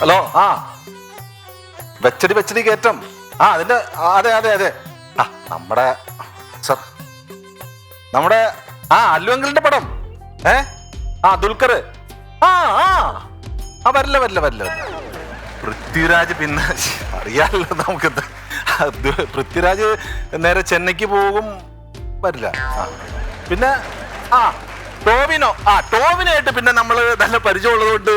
Hello? ആ. വെച്ചടി വെച്ചടി കയറ്റം. ആ അതിന്റെ അതെ അതെ അതെ. ആ നമ്മുടെ സർ നമ്മുടെ ആ അല്ലു അങ്കിളിന്റെ പടം. ഏ? ആ ദുൽഖർ. ആ ആ. ആ വരില്ല വരില്ല വരില്ല വരില്ല. പൃഥ്വിരാജ് പിന്നെ അറിയാമല്ലോ നമുക്ക് പൃഥ്വിരാജ് നേരെ ചെന്നൈക്ക് പോകും. വരില്ല. ആ. പിന്നെ ആ ടോവിനോ. ആ ടോവിനായിട്ട് പിന്നെ നമ്മൾ നല്ല പരിചയമുള്ളതുകൊണ്ട്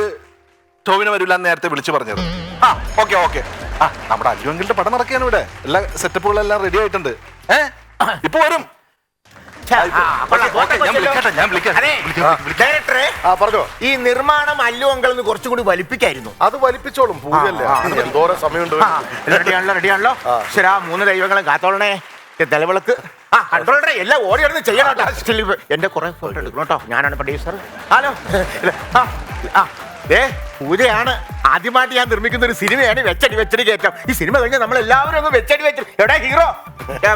ടോവിന് വരില്ല നേരത്തെ വിളിച്ചു പറഞ്ഞത്. ആ ഓക്കെ ഓക്കെ. ആ നമ്മുടെ അജുവെങ്കിലിന്റെ പടം നടക്കുകയാണ് ഇവിടെ. എല്ലാ സെറ്റപ്പുകളെല്ലാം റെഡി ആയിട്ടുണ്ട്. ഏ? ഇപ്പൊ വരും. ഡയറക്ടറെ പറഞ്ഞോ. ഈ നിർമ്മാണം അല്ലു അങ്കളെന്ന് കുറച്ചും കൂടി വലിപ്പിക്കായിരുന്നു. അത് വലിപ്പിച്ചോളും പൂജല്ലേ. എന്തോരം സമയമുണ്ട് റെഡിയാണല്ലോ റെഡിയാണല്ലോ. ശരാ മൂന്ന് ദൈവങ്ങളും കാത്തോളണേ. നിലവിളക്ക്. ആ കൺട്രോളറെ എല്ലാം ഓടി നടന്ന് ചെയ്യണം എന്റെ കുറെ ഫോട്ടോ എടുക്കണം കേട്ടോ. ഞാനാണ് പ്രൊഡ്യൂസർ ഹലോ. ആ. ദേ പൂജയാണ്. ആദ്യമായിട്ട് ഞാൻ നിർമ്മിക്കുന്ന ഒരു സിനിമയാണ് വെച്ചടി വെച്ചടി കയറ്റം. ഈ സിനിമ കഴിഞ്ഞാൽ നമ്മൾ എല്ലാവരും അങ്ങ് വെച്ചടി വെച്ചടി എവിടെ ഹീറോ?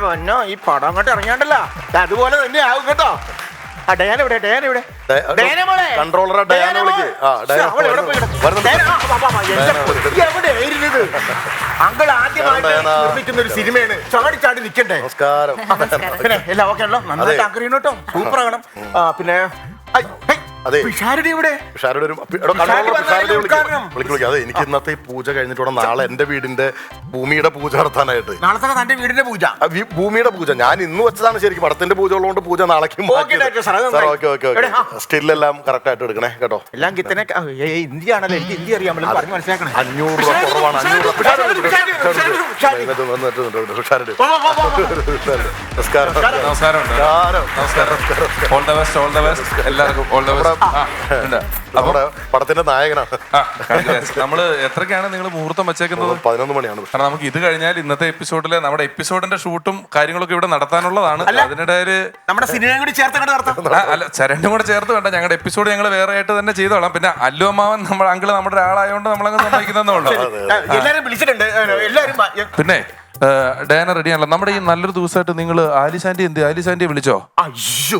പൊന്നോ ഈ പടം അങ്ങോട്ട് ഇറങ്ങിയാണ്ടല്ലോ. അതുപോലെ തന്നെ ആവും കേട്ടോ. ആ ഡയാന ഇവിടെ ഡയാന ഇവിടെ കൺട്രോളറെ ഡയാന വിളിക്ക്. അങ്കിൾ ആദ്യമായിട്ട്. നിർമ്മിക്കുന്ന ഒരു സിനിമയാണ്. ചാടി ചാടി നിൽക്കണ്ടേ നമസ്കാരം. പിന്നെ എല്ലാം ഓക്കെ ആണല്ലോ? നന്നായിട്ട്. ആഗ്രഹിക്കണം കേട്ടോ. സൂപ്പർ ആകണം. പിന്നെ അതെ. പിഷാരടി ഇവിടെ പിഷാരുടെ ഒരു എടോ, പിഷാരടി കൺട്രോളർ വന്നാലേ പിഷാരടി ഉദ്ഘാടനം. വിളിക്ക് വിളിക്ക്. അതെ എനിക്ക് ഇന്നത്തെ ഈ പൂജ കഴിഞ്ഞിട്ട് വേണം നാളെ എന്റെ വീടിന്റെ ഭൂമിയുടെ പൂജ നടത്താനായിട്ട്. നാളത്തെ തന്റെ വീടിന്റെ പൂജ. ആ, ഭൂമിയുടെ പൂജ. ഞാൻ ഇന്ന് വെച്ചതാണ് ശരിക്കും പടത്തിന്റെ പൂജ ഉള്ളതുകൊണ്ട് പൂജ നാളേക്കും ഓക്കേ, ഡോക്ടർ, സാർ, അത് നന്നായി. ഓക്കെ ഓക്കെ എവിടെ, ആ. സ്റ്റില്ലെല്ലാം കറക്റ്റ് ആയിട്ട് എടുക്കണേ കേട്ടോ. എല്ലാം കിത്തനെ ഇന്ത്യ ആണല്ലോ എനിക്ക് ഇന്ത്യ അറിയാമല്ലോ പറഞ്ഞു മനസ്സിലാക്കണേ. അഞ്ഞൂറ് രൂപ കുറവാണ്. അഞ്ഞൂറ് രൂപ പിഷാരടി, പിഷാരടി, പിഷാരടി, പിഷാരടി. എന്നിട്ട് വന്നിട്ട് വന്നിട്ട് പിഷാരടി. വാ, വാ, വാ, വാ. നമസ്കാരം. നമസ്കാരം. ഉണ്ട്. നമസ്കാരം. നമസ്കാരം. All the best all the best എല്ലാവർക്കും ഓൾ ദ ബെസ്റ്റ് നമ്മുടെ പടത്തിന്റെ നായകനാണ്. നമ്മൾ എത്രക്കാണ് നിങ്ങൾ മുഹൂർത്തം വെച്ചേക്കുന്നത്? പതിനൊന്ന് മണിയാണ്. കാരണം നമുക്ക് ഇത് കഴിഞ്ഞാൽ ഇന്നത്തെ എപ്പിസോഡിലെ നമ്മുടെ എപ്പിസോഡിന്റെ ഷൂട്ടും കാര്യങ്ങളൊക്കെ ഇവിടെ നടത്താനുള്ളതാണ്. അതിനിടയിൽ നമ്മുടെ സിനിമയും കൂടി ചേർത്ത് നടത്താം. അല്ല ചരണ്ടും കൂടെ ചേർത്ത് വേണ്ട. ഞങ്ങളുടെ എപ്പിസോഡ് ഞങ്ങൾ വേറെ ആയിട്ട് തന്നെ ചെയ്തോളാം. പിന്നെ അല്ലു അമ്മാവൻ നമ്മൾ അങ്കിൾ നമ്മുടെ ഒരാളായതുകൊണ്ട് നമ്മളങ്ങ് സമ്മതിക്കുന്നേ ഉള്ളൂ. എല്ലാരും വിളിച്ചിട്ടുണ്ട്. എല്ലാരും പിന്നെ ഡയന റെഡിയാണല്ലോ. നമ്മുടെ ഈ നല്ലൊരു ദിവസമായിട്ട് നിങ്ങൾ ആലിശാന്റി എന്ത് ആലിശാന്റിയെ വിളിച്ചോ? അയ്യോ.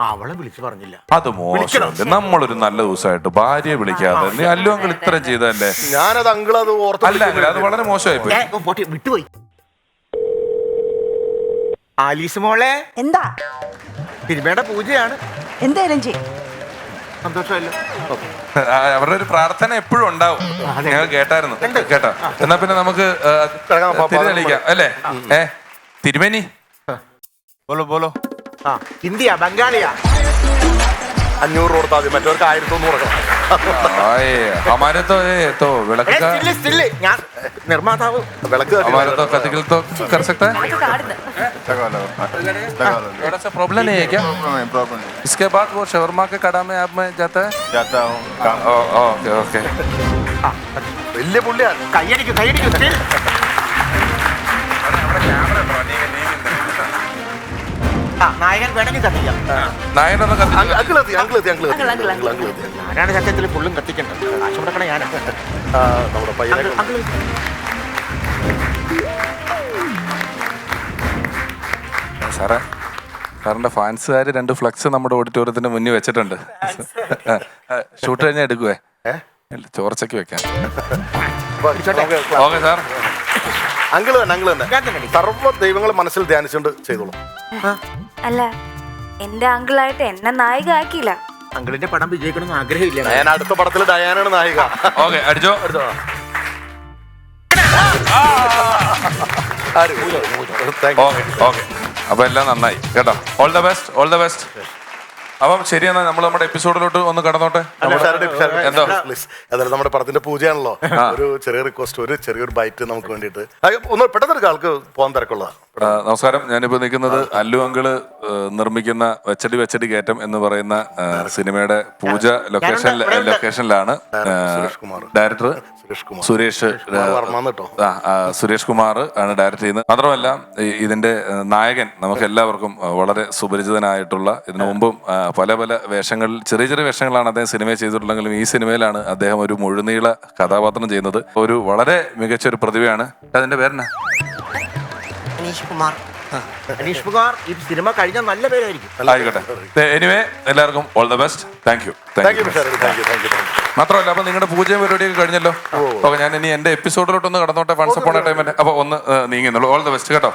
അവളെ വിളിച്ചു പറഞ്ഞില്ല. അത് മോശമല്ലേ നമ്മളൊരു നല്ല ദിവസമായിട്ട് ഭാര്യ വിളിക്കാതെ നീ അല്ലു? അങ്കിൾ ഇത്രയും ചെയ്തല്ലേ ഞാനത് അങ്കിൾ അത് ഓർത്ത് അല്ല അങ്കിൾ അത് വളരെ മോശമായി പോയി. ഏ, പോട്ടെ, വിട്ടുപോയി. ആലീസ് മോളെ എന്താ? തിരുമേട പൂജയാണ്. എന്തായാലും ചെയ്യും സന്തോഷമല്ലോ ഓക്കേ. ആ, അവരുടെ ഒരു പ്രാർത്ഥന എപ്പോഴും ഉണ്ടാവും. അതെ. ഞങ്ങൾ കേട്ടായിരുന്നു. കേട്ടോ. എന്നാ പിന്നെ നമുക്ക് ആ, കിടക്കാം, തിരിതെളിക്കാം അല്ലേ? ഏ തിരുമേനി? ബോലോ ബോലോ. ആ ഹിന്ദിയാ ബംഗാളിയാ അഞ്ഞൂറ് കൊടുത്താൽ മതി മറ്റവർക്ക് ആയിരത്തി തൊണ്ണൂറ് आए हमारे तो ये तो विलक का ഞാൻ നിർമ്മാതാവ് വിളക്ക് हमारे तो कथिकल तो कर सकता है लगा लो लगा लो थोड़ा सा प्रॉब्लम नहीं है क्या नहीं प्रॉब्लम नहीं इसके बाद वो शवरमा के कड़ा में आप में जाता है जाता हूँ काम ओ, ओके ओके വലിയ പുള്ളിയാ കൈയടിക്കും കൈയടിക്കും നായകൻ വേണമെങ്കിൽ കത്തിക്കാം. നായനൊന്ന് കത്തി അങ്കിൾ എത്തി അങ്കിൾ എത്തി അങ്കിൾ എത്തി Uncle, uncle, അങ്കിൾ എത്തി ഞാനാണ് സത്യത്തിൽ ഫുള്ളും കത്തിക്കേണ്ടത്? കാശ് മുടക്കണ ഞാൻ ആ, നമ്മുടെ പയ്യനെ സാറേ സാറിന്റെ ഫാൻസുകാർ രണ്ട് ഫ്ലക്സ് നമ്മുടെ ഓഡിറ്റോറിയത്തിന്റെ മുന്നിൽ വെച്ചിട്ടുണ്ട്. ഷൂട്ട് കഴിഞ്ഞാൽ എടുക്കുവേ? ചോർച്ചയ്ക്ക് വെക്കാം. ഓക്കെ സാർ അങ്കിൾ തന്നെ അങ്കിൾ തന്നെ. സർവ ദൈവങ്ങളെ മനസ്സിൽ ധ്യാനിച്ചുകൊണ്ട് ചെയ്തോളൂ. അല്ല എന്റെ അങ്കിളായിട്ട് എന്നെ നായിക ആക്കിയില്ല. അങ്കിളിന്റെ പടം വിജയിക്കണം ആഗ്രഹമില്ല. ഞാൻ അടുത്ത പടത്തിൽ ഡയാനാണ് നായിക. ഓക്കെ അടിച്ചോ അടിച്ചോ അപ്പൊ എല്ലാം നന്നായി. കേട്ടോ. All the best all the best അപ്പം ശരി എന്നാ നമ്മൾ നമ്മുടെ എപ്പിസോഡിലോട്ട് ഒന്ന് കടന്നോട്ടെ? എന്തോ? ഏതായാലും നമ്മുടെ പടത്തിന്റെ പൂജയാണല്ലോ. ഒരു ചെറിയ റിക്വസ്റ്റ് ഒരു ചെറിയൊരു ബൈറ്റ് നമുക്ക് വേണ്ടിയിട്ട്. ഒന്ന് പെട്ടെന്ന് ആൾക്ക് പോകാൻ തിരക്കുള്ള ആ, നമസ്കാരം. ഞാനിപ്പോ നിൽക്കുന്നത് അല്ലു അങ്കിൾ നിർമ്മിക്കുന്ന വെച്ചടി വെച്ചടി കയറ്റം എന്ന് പറയുന്ന സിനിമയുടെ പൂജ ലൊക്കേഷൻ. ലൊക്കേഷനിലാണ്. ഡയറക്ടർ സുരേഷ് കുമാർ. സുരേഷ് കുമാർ. ആണ് ഡയറക്ട് ചെയ്യുന്നത്. മാത്രമല്ല ഇതിന്റെ നായകൻ നമുക്ക് എല്ലാവർക്കും വളരെ സുപരിചിതനായിട്ടുള്ള ഇതിനു മുമ്പും പല പല വേഷങ്ങളിൽ ചെറിയ ചെറിയ വേഷങ്ങളാണ് അദ്ദേഹം സിനിമയിൽ ചെയ്തിട്ടുള്ളെങ്കിലും ഈ സിനിമയിലാണ് അദ്ദേഹം ഒരു മുഴുനീള കഥാപാത്രം ചെയ്യുന്നത്. ഒരു വളരെ മികച്ച ഒരു പ്രതിഭയാണ്. അതിന്റെ പേരെന്നാ? അനീഷ് കുമാർ. അനീഷ് കുമാർ ഈ സിനിമ കഴിഞ്ഞ നല്ല പേരായിരിക്കും. ആയിക്കോട്ടെ. എനിവേ എല്ലാവർക്കും all the best thank you thank മാത്രമല്ല അപ്പൊ നിങ്ങളുടെ പൂജയും പരിപാടിയൊക്കെ കഴിഞ്ഞല്ലോ? അപ്പൊ ഞാൻ ഇനി എന്റെ എപ്പിസോഡിലോട്ടൊന്ന് കടന്നോട്ടെ ഫൺസ് പോണ ടൈമിന്റെ അപ്പൊ ഒന്ന് നീങ്ങുന്നുള്ളൂ ഓൾ ദ ബെസ്റ്റ് കേട്ടോ.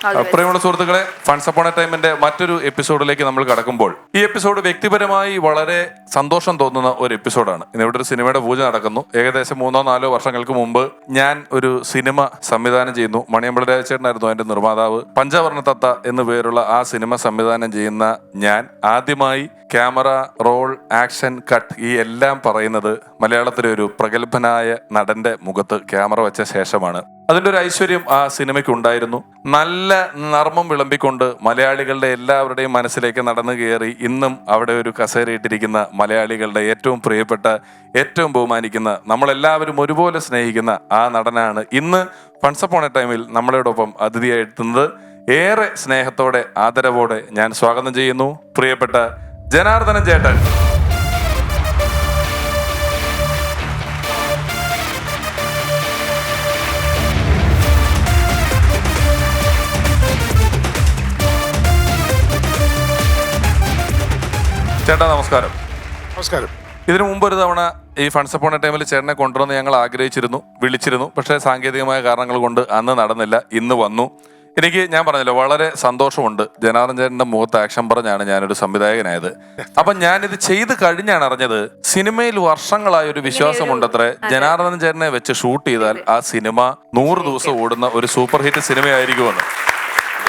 പ്രിയമുള്ള സുഹൃത്തുക്കളെ ഫൺസ് അപ്പോൺ ടൈമിന്റെ മറ്റൊരു എപ്പിസോഡിലേക്ക് നമ്മൾ കടക്കുമ്പോൾ ഈ എപ്പിസോഡ് വ്യക്തിപരമായി വളരെ സന്തോഷം തോന്നുന്ന ഒരു എപ്പിസോഡാണ്. ഇന്ന് ഇവിടെ ഒരു സിനിമയുടെ പൂജ നടക്കുന്നു. ഏകദേശം മൂന്നോ നാലോ വർഷങ്ങൾക്ക് മുമ്പ് ഞാൻ ഒരു സിനിമ സംവിധാനം ചെയ്യുന്നു. മണിയമ്പള രാജചേട്ടനായിരുന്നു അതിന്റെ നിർമ്മാതാവ്. പഞ്ചവർണ തത്ത എന്നു പേരുള്ള ആ സിനിമ സംവിധാനം ചെയ്യുന്ന ഞാൻ ആദ്യമായി ക്യാമറ റോൾ ആക്ഷൻ കട്ട് ഈ എല്ലാം പറയുന്നത് മലയാളത്തിലെ ഒരു പ്രഗത്ഭനായ നടന്റെ മുഖത്ത് ക്യാമറ വെച്ച ശേഷമാണ്. അതിന്റെ ഒരു ഐശ്വര്യം ആ സിനിമയ്ക്ക് ഉണ്ടായിരുന്നു. നല്ല നർമ്മം വിളമ്പിക്കൊണ്ട് മലയാളികളുടെ എല്ലാവരുടെയും മനസ്സിലേക്ക് നടന്നു കയറി ഇന്നും അവിടെ ഒരു കസേരയിട്ടിരിക്കുന്ന മലയാളികളുടെ ഏറ്റവും പ്രിയപ്പെട്ട ഏറ്റവും ബഹുമാനിക്കുന്ന നമ്മളെല്ലാവരും ഒരുപോലെ സ്നേഹിക്കുന്ന ആ നടനാണ് ഇന്ന് ഫൺസപ്പോണ ടൈമിൽ നമ്മളോടൊപ്പം അതിഥിയായി എത്തുന്നത്. ഏറെ സ്നേഹത്തോടെ ആദരവോടെ ഞാൻ സ്വാഗതം ചെയ്യുന്നു. പ്രിയപ്പെട്ട ജനാർദ്ദനൻ ചേട്ടൻ. ചേട്ടാ നമസ്കാരം. നമസ്കാരം. ഇതിനു മുമ്പ് ഒരു തവണ ഈ ഫണ്ട്സ് അപ്പോണ ടൈമിൽ ചേട്ടനെ കൊണ്ടുവന്ന് ഞങ്ങൾ ആഗ്രഹിച്ചിരുന്നു വിളിച്ചിരുന്നു. പക്ഷേ സാങ്കേതികമായ കാരണങ്ങൾ കൊണ്ട് അന്ന് നടന്നില്ല ഇന്ന് വന്നു. എനിക്ക് ഞാൻ പറഞ്ഞല്ലോ വളരെ സന്തോഷമുണ്ട്. ജനാർദ്ദൻ ചേട്ടന്റെ മുഖത്ത് ആക്ഷൻ പറഞ്ഞാണ് ഞാനൊരു സംവിധായകനായത്. അപ്പൊ ഞാനിത് ചെയ്ത് കഴിഞ്ഞാണ് അറിഞ്ഞത് സിനിമയിൽ വർഷങ്ങളായ ഒരു വിശ്വാസമുണ്ടത്രേ. ജനാർദ്ദൻ ചേട്ടനെ വെച്ച് ഷൂട്ട് ചെയ്താൽ ആ സിനിമ നൂറ് ദിവസം ഓടുന്ന ഒരു സൂപ്പർ ഹിറ്റ് സിനിമയായിരിക്കുമെന്ന്.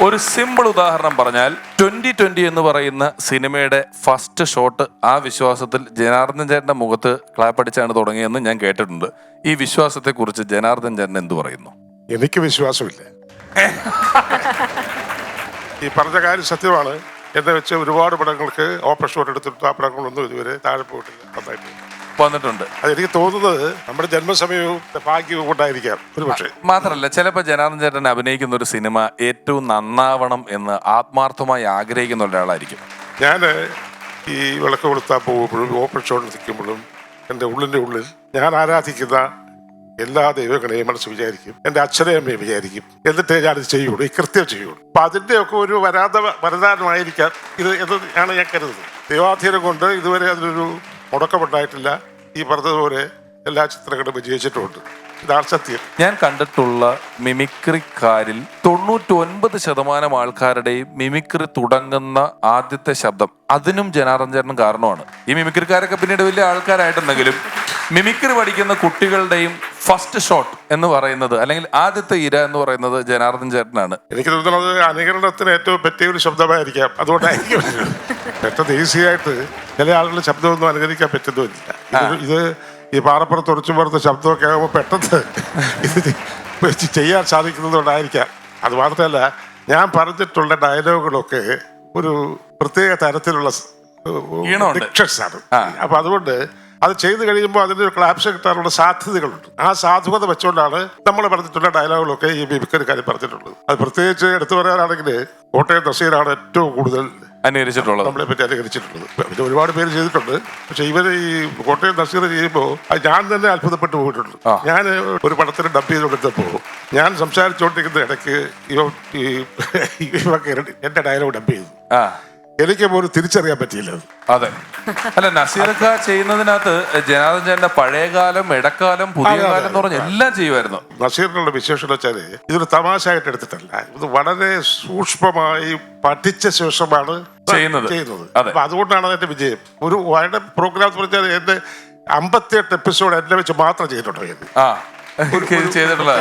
ഒരു സിമ്പിൾ ഉദാഹരണം പറഞ്ഞാൽ ട്വന്റി ട്വന്റി എന്ന് പറയുന്ന സിനിമയുടെ ഫസ്റ്റ് ഷോട്ട് ആ വിശ്വാസത്തിൽ ജനാർദ്ദൻ ചേട്ടന്റെ മുഖത്ത് ക്ലാപ്പടിച്ചാണ് തുടങ്ങിയെന്ന് ഞാൻ കേട്ടിട്ടുണ്ട്. ഈ വിശ്വാസത്തെ കുറിച്ച് ജനാർദ്ദൻ ചേട്ടൻ എന്ത് പറയുന്നു? എനിക്ക് വിശ്വാസമില്ല. ഈ പറഞ്ഞ കാര്യം സത്യമാണ്. എന്ന് വെച്ച് ഒരുപാട് പടങ്ങൾക്ക് ഓപ്പൺ ഷോട്ട് എടുത്തിട്ട് ആ പടങ്ങളൊന്നും ഇതുവരെ താഴെ പോയിട്ടില്ല. നന്നായിട്ട് വന്നിട്ടുണ്ട്. അതെനിക്ക് തോന്നുന്നത് നമ്മുടെ ജന്മസമയവും ഭാഗ്യവും കൊണ്ടായിരിക്കാം. ഒരു പക്ഷേ. മാത്രല്ല ചിലപ്പോൾ ജനാർദ്ദൻ ചേട്ടൻ അഭിനയിക്കുന്ന ഒരു സിനിമ ഏറ്റവും നന്നാവണം എന്ന് ആത്മാർത്ഥമായി ആഗ്രഹിക്കുന്ന ഒരാളായിരിക്കും. ഞാൻ ഈ വിളക്ക് കൊളുത്താൻ പോകുമ്പോഴും ഓപ്പൺ ഷോട്ട് നിൽക്കുമ്പോഴും എന്റെ ഉള്ളിന്റെ ഉള്ളിൽ ഞാൻ ആരാധിക്കുന്ന എല്ലാ ദൈവങ്ങളെയും മനസ്സ് വിചാരിക്കും. എന്റെ അച്ഛനെ അമ്മയെ വിചാരിക്കും. എന്നിട്ടേ ഞാനിത് ചെയ്യുള്ളൂ. ഈ കൃത്യം ചെയ്യുള്ളൂ. അപ്പൊ അതിന്റെയൊക്കെ ഒരു വരാത വരദാനമായിരിക്കാം ഇത് എന്ന് ഞാൻ ഞാൻ കരുതുന്നത് ദൈവാധീനം കൊണ്ട് ഇതുവരെ അതിനൊരു മുടക്കമുണ്ടായിട്ടില്ല. ഈ പറഞ്ഞതുപോലെ എല്ലാ ചിത്രങ്ങളും വിജയിച്ചിട്ടുമുണ്ട് ഇതാണ് സത്യം. ഞാൻ കണ്ടിട്ടുള്ള മിമിക്രിക്കാരിൽ തൊണ്ണൂറ്റൊൻപത് ശതമാനം ആൾക്കാരുടെയും മിമിക്രി തുടങ്ങുന്ന ആദ്യത്തെ ശബ്ദം അതിനും ജനാർദ്ദൻ കാരണമാണ്. ഈ മിമിക്രിക്കാരൊക്കെ പിന്നീട് വലിയ ആൾക്കാരായിട്ടുണ്ടെങ്കിലും മിമിക്രി പഠിക്കുന്ന കുട്ടികളുടെയും ഫസ്റ്റ് ഷോട്ട് എന്ന് പറയുന്നത് അല്ലെങ്കിൽ ആദ്യത്തെ ഇര എന്ന് പറയുന്നത് ജനാർദ്ദൻ ചേട്ടനാണ്. എനിക്ക് തോന്നുന്നത് അനുകരണത്തിന് ഏറ്റവും പറ്റിയ ഒരു ശബ്ദമായിരിക്കാം. അതുകൊണ്ടായിരിക്കും. പെട്ടെന്ന് ഈസി ആയിട്ട് ചില ആളുകളുടെ ശബ്ദമൊന്നും അനുകരിക്കാൻ പറ്റുന്നില്ല ഇത് ഈ പാറപ്പുറത്ത് ഉറച്ചു പുറത്ത് ശബ്ദമൊക്കെ ആകുമ്പോൾ പെട്ടെന്ന് ഇത് ചെയ്യാൻ സാധിക്കുന്നതുകൊണ്ടായിരിക്കാം അത് മാത്രമല്ല ഞാൻ പറഞ്ഞിട്ടുള്ള ഡയലോഗുകളൊക്കെ ഒരു പ്രത്യേക തരത്തിലുള്ള ഈണമുണ്ട്. ഡിക്ഷൻസ് ആണ് അപ്പൊ അതുകൊണ്ട് അത് ചെയ്തു കഴിയുമ്പോൾ അതിന്റെ ഒരു ക്ലാപ്സ് കിട്ടാനുള്ള സാധ്യതകളുണ്ട് ആ സാധുത വെച്ചുകൊണ്ടാണ് നമ്മൾ പറഞ്ഞിട്ടുള്ള ഡയലോഗുകളൊക്കെ ഈ മിമിക്രിക്കാർ പറഞ്ഞിട്ടുള്ളത് അത് പ്രത്യേകിച്ച് എടുത്തു പറയാനാണെങ്കിൽ കോട്ടയം നസീറാണ് ഏറ്റവും കൂടുതൽ അനുകരിച്ചിട്ടുള്ളത് നമ്മളെ പറ്റി അനുകരിച്ചിട്ടുള്ളത് പിന്നെ ഒരുപാട് പേര് ചെയ്തിട്ടുണ്ട് പക്ഷെ ഇവർ ഈ കോട്ടയം നസീർ ചെയ്യുമ്പോൾ അത് ഞാൻ തന്നെ അത്ഭുതപ്പെട്ടു പോയിട്ടുണ്ട് ഞാൻ ഒരു പടത്തിന് ഡബ് ചെയ്ത് ചെയ്തുകൊണ്ടിരുന്നപ്പോ ഞാൻ സംസാരിച്ചുകൊണ്ടിരിക്കുന്ന ഇടയ്ക്ക് ഇവ ഈ ഇവ എന്റെ ഡയലോഗ് ഡബ് ചെയ്തു എനിക്ക് പോലും തിരിച്ചറിയാൻ പറ്റിയില്ല അതെ. അല്ല നസീറക്ക ചെയ്യുന്നതിനകത്ത് ജനാർദ്ദൻ ചേട്ടന്റെ പഴയകാലം ഇടക്കാലം പുതിയ കാലം എന്ന് പറഞ്ഞ എല്ലാം ചെയ്യുമായിരുന്നു. നസീറിനുള്ള വിശേഷം എന്ന് വെച്ചാൽ ഇതൊരു തമാശ ആയിട്ട് എടുത്തിട്ടല്ല. ഇത് വളരെ സൂക്ഷ്മമായി പഠിച്ച ശേഷമാണ് ചെയ്യുന്നത്. ചെയ്യുന്നത്. അപ്പൊ അതുകൊണ്ടാണ് അതിന്റെ വിജയം. ഒരു വയുടെ പ്രോഗ്രാം എന്ന് പറഞ്ഞാൽ എന്റെ അമ്പത്തിയെട്ട് എപ്പിസോഡ് എന്നെ വെച്ച് മാത്രം ചെയ്തിട്ടുണ്ട് ചെയ്തിട്ടുള്ള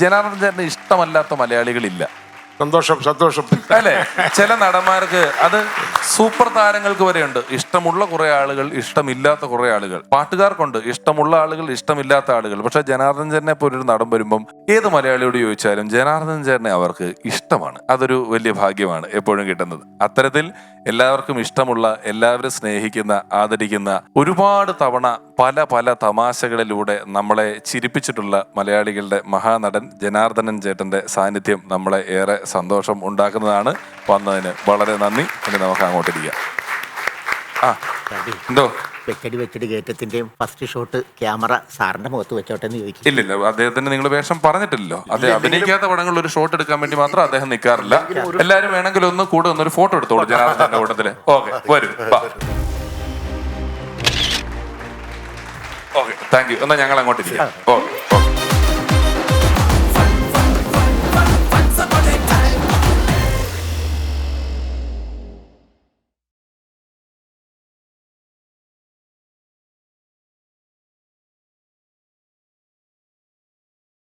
ജനാർദ്ദൻ ചേട്ടന് ഇഷ്ടമല്ലാത്ത മലയാളികളില്ല. സന്തോഷം സന്തോഷം. അല്ലേ? ചില നടന്മാർക്ക് അത് സൂപ്പർ താരങ്ങൾക്ക് വരെയുണ്ട്. ഇഷ്ടമുള്ള കുറെ ആളുകൾ ഇഷ്ടമില്ലാത്ത കുറെ ആളുകൾ. പാട്ടുകാർക്കുണ്ട്. ഇഷ്ടമുള്ള ആളുകൾ ഇഷ്ടമില്ലാത്ത ആളുകൾ. പക്ഷെ ജനാർദ്ദൻ ചേരനെ ഒരു നടൻ വരുമ്പം ഏത് മലയാളിയോട് ചോദിച്ചാലും ജനാർദ്ദൻ ചേരനെ അവർക്ക് ഇഷ്ടമാണ്. അതൊരു വലിയ ഭാഗ്യമാണ് എപ്പോഴും കിട്ടുന്നത്. അത്തരത്തിൽ എല്ലാവർക്കും ഇഷ്ടമുള്ള എല്ലാവരും സ്നേഹിക്കുന്ന ആദരിക്കുന്ന ഒരുപാട് തവണ പല പല തമാശകളിലൂടെ നമ്മളെ ചിരിപ്പിച്ചിട്ടുള്ള മലയാളികളുടെ മഹാനടൻ ജനാർദ്ദനൻ ചേട്ടന്റെ സാന്നിധ്യം നമ്മളെ ഏറെ സന്തോഷം ഉണ്ടാക്കുന്നതാണ്. വന്നതിന് വളരെ നന്ദി. ഇനി നമുക്ക് അങ്ങോട്ടിരിക്കാം. ആ എന്തോ? വെച്ചടി വെച്ചടി കയറ്റത്തിന്റെയും ഫസ്റ്റ് ഷോട്ട് ക്യാമറ സാറിന്റെ മുഖത്ത് വെച്ചോട്ടെ എന്ന് ചോദിക്കും. ഇല്ലില്ല അദ്ദേഹത്തിന് നിങ്ങൾ വേഷം പറഞ്ഞിട്ടില്ലല്ലോ അദ്ദേഹം അഭിനയിക്കാത്ത പടങ്ങളിൽ ഒരു ഷോട്ട് എടുക്കാൻ വേണ്ടി മാത്രം അദ്ദേഹം നിൽക്കാറില്ല എല്ലാരും വേണമെങ്കിൽ ഒന്ന് കൂടെ ഒന്നൊരു ഫോട്ടോ എടുത്തോളൂ ജനാർദ്ദന്റെ കൂട്ടത്തിൽ. ഓക്കെ വരും ഓക്കെ താങ്ക് യു എന്നാ ഞങ്ങൾ അങ്ങോട്ട് ഓ